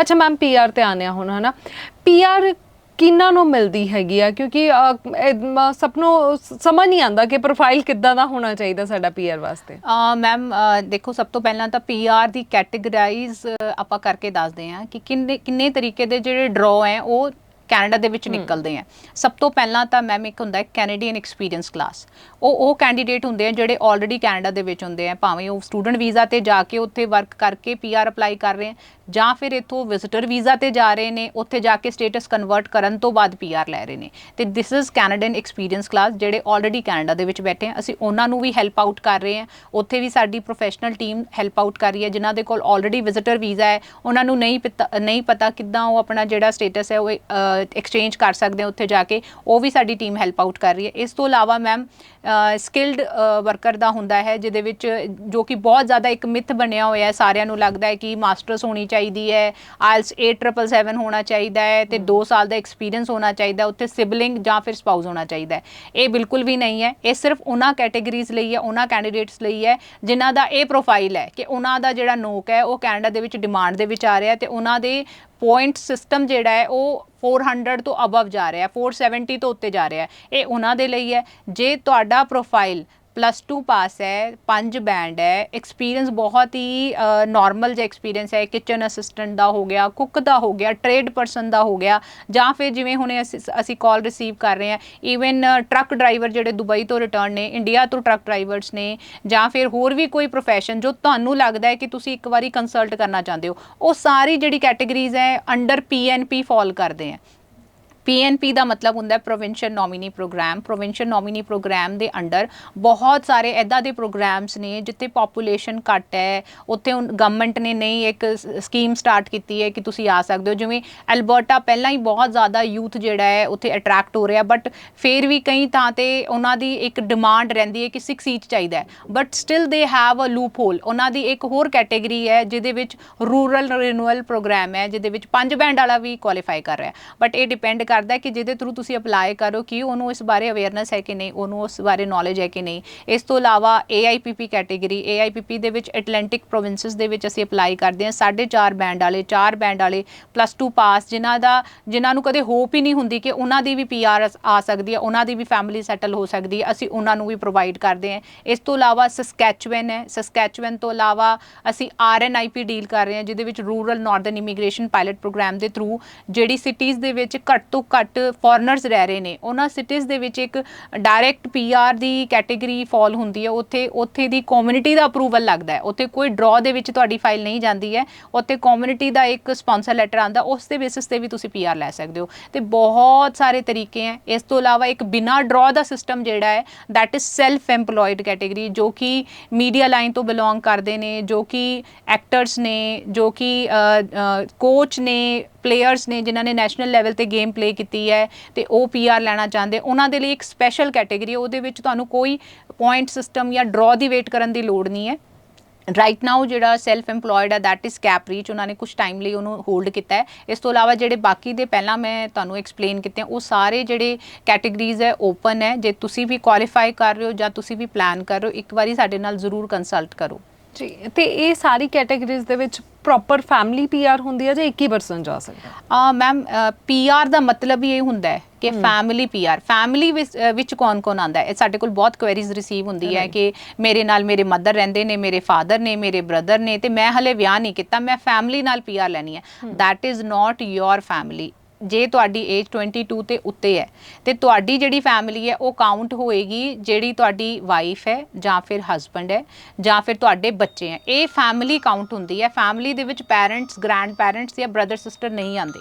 ਅੱਛਾ ma'am PR ਤੇ ਆਨੇ ਹੁਣ ਹਨਾ। ਪੀਆਰ ਕਿੰਨਾਂ ਨੂੰ ਮਿਲਦੀ ਹੈਗੀ ਆ? ਕਿਉਂਕਿ ਅ, ਸਭ ਨੂੰ ਸਮਝ ਨਹੀਂ ਆਂਦਾ ਕਿ ਪ੍ਰੋਫਾਈਲ ਕਿੱਦਾਂ ਦਾ ਹੋਣਾ ਚਾਹੀਦਾ ਸਾਡਾ ਪੀਆਰ ਵਾਸਤੇ। ਮੈਮ ਦੇਖੋ ਸਭ ਤੋਂ ਪਹਿਲਾਂ ਤਾਂ ਪੀਆਰ ਦੀ ਕੈਟੇਗਰਾਈਜ਼ ਆਪਾਂ ਕਰਕੇ ਦੱਸਦੇ ਹਾਂ ਕਿ ਕਿੰਨੇ ਕਿੰਨੇ ਤਰੀਕੇ ਦੇ ਜਿਹੜੇ ਡਰਾਅ ਹੈ ਉਹ ਕੈਨੇਡਾ ਦੇ ਵਿੱਚ ਨਿਕਲਦੇ ਆ। ਸਭ ਤੋਂ ਪਹਿਲਾਂ ਤਾਂ ਮੈਮ ਇੱਕ ਹੁੰਦਾ ਹੈ ਕੈਨੇਡੀਅਨ ਐਕਸਪੀਰੀਅੰਸ ਕਲਾਸ ਉਹ ਉਹ ਕੈਂਡੀਡੇਟ ਹੁੰਦੇ ਆ ਜਿਹੜੇ ਆਲਰੇਡੀ ਕੈਨੇਡਾ ਦੇ ਵਿੱਚ ਹੁੰਦੇ ਆ। ਭਾਵੇਂ ਉਹ ਸਟੂਡੈਂਟ ਵੀਜ਼ਾ ਤੇ ਜਾ ਕੇ ਉੱਥੇ ਵਰਕ ਕਰਕੇ ਪੀਆਰ ਅਪਲਾਈ ਕਰ ਰਹੇ ਆ ਜਾਂ ਫਿਰ ਇੱਥੋਂ ਵਿਜ਼ਿਟਰ ਵੀਜ਼ਾ ਤੇ ਜਾ ਰਹੇ ਨੇ ਉੱਥੇ ਜਾ ਕੇ ਸਟੇਟਸ ਕਨਵਰਟ ਕਰਨ ਤੋਂ ਬਾਅਦ ਪੀਆਰ ਲੈ ਰਹੇ ਨੇ। ਤੇ this is Canadian experience class ਜਿਹੜੇ ਆਲਰੇਡੀ ਕੈਨੇਡਾ ਦੇ ਵਿੱਚ ਬੈਠੇ ਆ। ਅਸੀਂ ਉਹਨਾਂ ਨੂੰ ਵੀ ਹੈਲਪ ਆਊਟ ਕਰ ਰਹੇ ਆ। ਉੱਥੇ ਵੀ ਸਾਡੀ ਪ੍ਰੋਫੈਸ਼ਨਲ ਟੀਮ ਹੈਲਪ ਆਊਟ ਕਰ ਰਹੀ ਹੈ ਜਿਨ੍ਹਾਂ ਦੇ ਕੋਲ ਆਲਰੇਡੀ ਵਿਜ਼ਿਟਰ ਵੀਜ਼ਾ ਹੈ। ਉਹਨਾਂ ਨੂੰ ਨਹੀਂ ਨਹੀਂ ਪਤਾ ਕਿੱਦਾਂ ਉਹ ਆਪਣਾ ਜਿਹੜਾ ਸਟੇਟਸ ਹੈ ਉਹ ਐਕਸਚੇਂਜ ਕਰ ਸਕਦੇ ਹੋ ਉੱਥੇ ਜਾ ਕੇ, ਉਹ ਵੀ ਸਾਡੀ ਟੀਮ ਹੈਲਪ ਆਊਟ ਕਰ ਰਹੀ ਹੈ। ਇਸ ਤੋਂ ਇਲਾਵਾ ਮੈਮ ਸਕਿਲਡ ਵਰਕਰ ਦਾ ਹੁੰਦਾ ਹੈ, ਜਿਹਦੇ ਵਿੱਚ ਜੋ ਕਿ ਬਹੁਤ ਜ਼ਿਆਦਾ ਇੱਕ ਮਿਥ ਬਣਿਆ ਹੋਇਆ ਹੈ, ਸਾਰਿਆਂ ਨੂੰ ਲੱਗਦਾ ਹੈ ਕਿ ਮਾਸਟਰਸ ਹੋਣੀ ਚਾਹੀਦੀ ਹੈ ਆਇਲਸ 8777 ਹੋਣਾ ਚਾਹੀਦਾ ਹੈ ਤੇ 2 ਸਾਲ ਦਾ ਐਕਸਪੀਰੀਅੰਸ ਹੋਣਾ ਚਾਹੀਦਾ ਉੱਥੇ ਸਿਬਲਿੰਗ ਜਾਂ ਫਿਰ ਸਪਾਊਸ ਹੋਣਾ ਚਾਹੀਦਾ ਹੈ। ਇਹ ਬਿਲਕੁਲ ਵੀ ਨਹੀਂ ਹੈ, ਇਹ ਸਿਰਫ ਉਹਨਾਂ ਕੈਟਾਗਰੀਜ਼ ਲਈ ਹੈ, ਉਹਨਾਂ ਕੈਂਡੀਡੇਟਸ ਲਈ ਹੈ, ਜਿਨ੍ਹਾਂ ਦਾ ਇਹ ਪ੍ਰੋਫਾਈਲ ਹੈ ਕਿ ਉਹਨਾਂ ਦਾ ਜਿਹੜਾ ਨੋਕ ਹੈ, ਉਹ ਕੈਨੇਡਾ ਦੇ ਵਿੱਚ ਡਿਮਾਂਡ ਦੇ ਵਿੱਚ ਆ ਰਿਹਾ ਤੇ ਉਹਨਾਂ ਦੇ ਪੁਆਇੰਟ ਸਿਸਟਮ ਜਿਹੜਾ ਹੈ, ਉਹ 400 ਤੋਂ ਅਬਵ ਜਾ ਰਿਹਾ ਹੈ 470 ਤੋਂ ਉੱਤੇ ਜਾ ਰਿਹਾ ਇਹ ਉਹਨਾਂ ਦੇ ਲਈ ਹੈ। ਜੇ ਤੁਹਾਡਾ ਪ੍ਰੋਫਾਈਲ ਪਲੱਸ 2 ਪਾਸ ਹੈ, ਪੰਜ ਬੈਂਡ ਹੈ ਐਕਸਪੀਰੀਅੰਸ ਬਹੁਤ ਹੀ ਨਾਰਮਲ ਜਿਹਾ ਐਕਸਪੀਰੀਅੰਸ ਹੈ ਕਿਚਨ ਅਸਿਸਟੈਂਟ ਦਾ ਹੋ ਗਿਆ ਕੁੱਕ ਦਾ ਹੋ ਗਿਆ ਟ੍ਰੇਡ ਪਰਸਨ ਦਾ ਹੋ ਗਿਆ, ਜਾਂ ਫਿਰ ਜਿਵੇਂ ਹੁਣੇ ਅਸੀਂ ਅਸੀਂ ਕਾਲ ਰਿਸੀਵ ਕਰ ਰਹੇ ਹਾਂ ਈਵਨ ਟਰੱਕ ਡਰਾਈਵਰ ਜਿਹੜੇ ਦੁਬਈ ਤੋਂ ਰਿਟਰਨ ਨੇ ਇੰਡੀਆ ਤੋਂ ਟਰੱਕ ਡਰਾਈਵਰਸ ਨੇ, ਜਾਂ ਫਿਰ ਹੋਰ ਵੀ ਕੋਈ ਪ੍ਰੋਫੈਸ਼ਨ ਜੋ ਤੁਹਾਨੂੰ ਲੱਗਦਾ ਹੈ ਕਿ ਤੁਸੀਂ ਇੱਕ ਵਾਰੀ ਕੰਸਲਟ ਕਰਨਾ ਚਾਹੁੰਦੇ ਹੋ, ਉਹ ਸਾਰੀ ਜਿਹੜੀ ਕੈਟਾਗਰੀਜ਼ ਹੈ ਅੰਡਰ ਪੀਐਨਪੀ ਫਾਲ ਕਰਦੇ ਹੈ। ਪੀਐਨਪੀ ਦਾ ਮਤਲਬ ਹੁੰਦਾ ਹੈ provincial nominee program provincial nominee program ਦੇ ਅੰਡਰ ਬਹੁਤ ਸਾਰੇ ਐਦਾਂ ਦੇ ਪ੍ਰੋਗਰਾਮਸ ਨੇ ਜਿੱਥੇ ਪੋਪੂਲੇਸ਼ਨ ਘੱਟ ਹੈ। ਉੱਥੇ ਗਵਰਨਮੈਂਟ ਨੇ ਨਹੀਂ ਇੱਕ ਸਕੀਮ ਸਟਾਰਟ ਕੀਤੀ ਹੈ ਕਿ ਤੁਸੀਂ ਆ ਸਕਦੇ ਹੋ। ਜਿਵੇਂ ਐਲਬਰਟਾ ਪਹਿਲਾਂ ਹੀ ਬਹੁਤ ਜ਼ਿਆਦਾ ਯੂਥ ਜਿਹੜਾ ਹੈ, ਉੱਥੇ ਅਟਰੈਕਟ ਹੋ ਰਿਹਾ ਬਟ ਫਿਰ ਵੀ ਕਈ ਥਾਂ ਤੇ ਉਹਨਾਂ ਦੀ ਇੱਕ ਡਿਮਾਂਡ ਰਹਿੰਦੀ ਹੈ ਕਿ 6 ਸੀਟ ਚਾਹੀਦਾ but still they have a loophole ਉਹਨਾਂ ਦੀ ਇੱਕ ਹੋਰ ਕੈਟਾਗਰੀ ਹੈ, ਜਿਹਦੇ ਵਿੱਚ ਰੂਰਲ ਰਿਨਿਊਅਲ ਪ੍ਰੋਗਰਾਮ ਹੈ, ਜਿਹਦੇ ਵਿੱਚ ਪੰਜ ਬੈਂਡ ਵਾਲਾ ਵੀ ਕੁਆਲੀਫਾਈ ਕਰ ਰਿਹਾ ਬਟ ਇਹ ਡਿਪੈਂਡ ਕਰ ਕਰਦਾ ਕਿ ਜਿਹਦੇ ਥਰੂ ਤੁਸੀਂ ਅਪਲਾਈ ਕਰੋ ਕਿ ਉਹਨੂੰ ਇਸ ਬਾਰੇ ਅਵੇਅਰਨੈਸ ਹੈ ਕਿ ਨਹੀਂ, ਉਹਨੂੰ ਉਸ ਬਾਰੇ ਨੌਲੇਜ ਹੈ ਕਿ ਨਹੀਂ। ਇਸ ਤੋਂ ਇਲਾਵਾ AIPP ਕੈਟਾਗਰੀ AIPP ਦੇ ਵਿੱਚ ਐਟਲੈਂਟਿਕ ਪ੍ਰੋਵਿੰਸਸ ਦੇ ਵਿੱਚ ਅਸੀਂ ਅਪਲਾਈ ਕਰਦੇ ਹਾਂ। 4.5 ਬੈਂਡ ਵਾਲੇ 4 ਬੈਂਡ ਵਾਲੇ ਪਲੱਸ 2 ਪਾਸ ਜਿਨ੍ਹਾਂ ਦਾ, ਜਿਨ੍ਹਾਂ ਨੂੰ ਕਦੇ ਹੋਪ ਹੀ ਨਹੀਂ ਹੁੰਦੀ ਕਿ ਉਹਨਾਂ ਦੀ ਵੀ PR ਆ ਸਕਦੀ ਹੈ, ਉਹਨਾਂ ਦੀ ਵੀ ਫੈਮਿਲੀ ਸੈਟਲ ਹੋ ਸਕਦੀ ਹੈ, ਅਸੀਂ ਉਹਨਾਂ ਨੂੰ ਵੀ ਪ੍ਰੋਵਾਈਡ ਕਰਦੇ ਹਾਂ। ਇਸ ਤੋਂ ਇਲਾਵਾ ਸਸਕੈਚੁਅਨ ਹੈ। ਸਸਕੈਚੁਅਨ ਤੋਂ ਇਲਾਵਾ ਅਸੀਂ RNIP ਡੀਲ ਕਰ ਰਹੇ ਹਾਂ, ਜਿਹਦੇ ਵਿੱਚ rural northern immigration pilot program ਦੇ ਥਰੂ ਜਿਹੜੀ ਸਿਟੀਜ਼ ਦੇ ਵਿੱਚ ਘੱਟ ਤੋਂ ਘੱਟ ਫੋਰਨਰਸ ਰਹਿ ਰਹੇ ਨੇ। ਉਹਨਾਂ ਸਿਟੀਜ਼ ਦੇ ਵਿੱਚ ਇੱਕ ਡਾਇਰੈਕਟ PR ਦੀ ਕੈਟਾਗਰੀ ਫਾਲ ਹੁੰਦੀ ਹੈ। ਉੱਥੇ ਉੱਥੇ ਦੀ ਕਮਿਊਨਿਟੀ ਦਾ ਅਪਰੂਵਲ ਲੱਗਦਾ ਹੈ। ਉੱਥੇ ਕੋਈ ਡਰਾਅ ਦੇ ਵਿੱਚ ਤੁਹਾਡੀ ਫਾਈਲ ਨਹੀਂ ਜਾਂਦੀ ਹੈ। ਉੱਥੇ ਕਮਿਊਨਿਟੀ ਦਾ ਇੱਕ ਸਪਾਂਸਰ ਲੈਟਰ ਆਂਦਾ ਉਸ ਦੇ ਬੇਸਿਸ ਤੇ ਵੀ ਤੁਸੀਂ PR ਲੈ ਸਕਦੇ ਹੋ। ਤੇ ਬਹੁਤ ਸਾਰੇ ਤਰੀਕੇ ਹੈ। ਇਸ ਤੋਂ ਇਲਾਵਾ ਇੱਕ ਬਿਨਾ ਡਰਾਅ ਦਾ ਸਿਸਟਮ ਜਿਹੜਾ ਹੈ, that is self EMPLOYED category ਜੋ ਕਿ ਮੀਡੀਆ ਲਾਈਨ ਤੋਂ ਬਿਲੋਂਗ ਕਰਦੇ ਨੇ, ਜੋ ਕਿ ਐਕਟਰਸ ਨੇ, ਜੋ ਕਿ ਕੋਚ ਨੇ ਪਲੇਅਰਸ ਨੇ ਜਿਨ੍ਹਾਂ ਨੇ ਨੈਸ਼ਨਲ ਲੈਵਲ ਤੇ ਗੇਮ ਪਲੇ ਕੀਤੀ ਹੈ ਤੇ ਉਹ ਪੀਆਰ ਲੈਣਾ ਚਾਹੁੰਦੇ, ਉਹਨਾਂ ਦੇ ਲਈ ਇੱਕ ਸਪੈਸ਼ਲ ਕੈਟਾਗਰੀ ਹੈ ਉਹਦੇ ਵਿੱਚ ਤੁਹਾਨੂੰ ਕੋਈ ਪੁਆਇੰਟ ਸਿਸਟਮ ਜਾਂ ਡਰਾਅ ਦੀ ਵੇਟ ਕਰਨ ਦੀ ਲੋੜ ਨਹੀਂ ਹੈ। ਰਾਈਟ ਨਾਓ ਜਿਹੜਾ ਸੈਲਫ EMPLOYED ਹੈ ਦੈਟ ਇਜ਼ ਕੈਪ ਰੀਚ ਉਹਨਾਂ ਨੇ ਕੁਝ ਟਾਈਮ ਲਈ ਉਹਨੂੰ ਹੋਲਡ ਕੀਤਾ ਹੈ। ਇਸ ਤੋਂ ਇਲਾਵਾ ਜਿਹੜੇ ਬਾਕੀ ਦੇ ਪਹਿਲਾਂ ਮੈਂ ਤੁਹਾਨੂੰ ਐਕਸਪਲੇਨ ਕੀਤੇ, ਉਹ ਸਾਰੇ ਜਿਹੜੇ ਕੈਟਾਗਰੀਜ਼ ਹੈ ਓਪਨ ਹੈ। ਜੇ ਤੁਸੀਂ ਵੀ ਕੁਆਲੀਫਾਈ ਕਰ ਰਹੇ ਹੋ ਜਾਂ ਤੁਸੀਂ ਵੀ ਪਲਾਨ ਕਰ ਰਹੇ ਹੋ, ਇੱਕ ਵਾਰੀ ਸਾਡੇ ਨਾਲ ਜ਼ਰੂਰ ਕੰਸਲਟ ਕਰੋ। ਜੀ ਤੇ ਇਹ ਸਾਰੀ ਕੈਟਾਗਰੀਜ਼ ਦੇ ਵਿੱਚ ਪ੍ਰੋਪਰ ਫੈਮਿਲੀ ਪੀਆਰ ਹੁੰਦੀ ਹੈ ਜਾਂ ਇੱਕ ਹੀ ਪਰਸਨ ਜਾ ਸਕਦਾ ਆ ਮੈਮ ਪੀਆਰ ਦਾ ਮਤਲਬ ਹੀ ਇਹ ਹੁੰਦਾ ਹੈ ਕਿ ਫੈਮਿਲੀ ਪੀਆਰ ਫੈਮਿਲੀ ਵਿੱਚ ਕੌਣ ਕੌਣ ਆਂਦਾ ਹੈ? ਇਹ ਸਾਡੇ ਕੋਲ ਬਹੁਤ ਕੁਐਰੀਜ਼ ਰਿਸੀਵ ਹੁੰਦੀ ਹੈ ਕਿ ਮੇਰੇ ਨਾਲ ਮੇਰੇ ਮਦਰ ਰਹਿੰਦੇ ਨੇ ਮੇਰੇ ਫਾਦਰ ਨੇ ਮੇਰੇ ਬ੍ਰਦਰ ਨੇ ਤੇ ਮੈਂ ਹਲੇ ਵਿਆਹ ਨਹੀਂ ਕੀਤਾ ਮੈਂ ਫੈਮਿਲੀ ਨਾਲ ਪੀਆਰ ਲੈਣੀ ਹੈ। That is not your family ਜੇ ਤੁਹਾਡੀ ਏਜ 22 ਤੇ ਉੱਤੇ ਹੈ, ਤੇ ਤੁਹਾਡੀ ਜਿਹੜੀ ਫੈਮਿਲੀ ਹੈ, ਉਹ ਕਾਊਂਟ ਹੋਏਗੀ ਜਿਹੜੀ ਤੁਹਾਡੀ ਵਾਈਫ ਹੈ ਜਾਂ ਫਿਰ ਹਸਬੰਡ ਹੈ ਜਾਂ ਫਿਰ ਤੁਹਾਡੇ ਬੱਚੇ ਹੈ। ਇਹ ਫੈਮਿਲੀ ਕਾਊਂਟ ਹੁੰਦੀ ਹੈ। ਫੈਮਿਲੀ ਦੇ ਵਿੱਚ ਪੈਰੈਂਟਸ ਗ੍ਰੈਂਡ ਪੈਰੈਂਟਸ ਜਾਂ ਬ੍ਰਦਰ ਸਿਸਟਰ ਨਹੀਂ ਆਉਂਦੇ।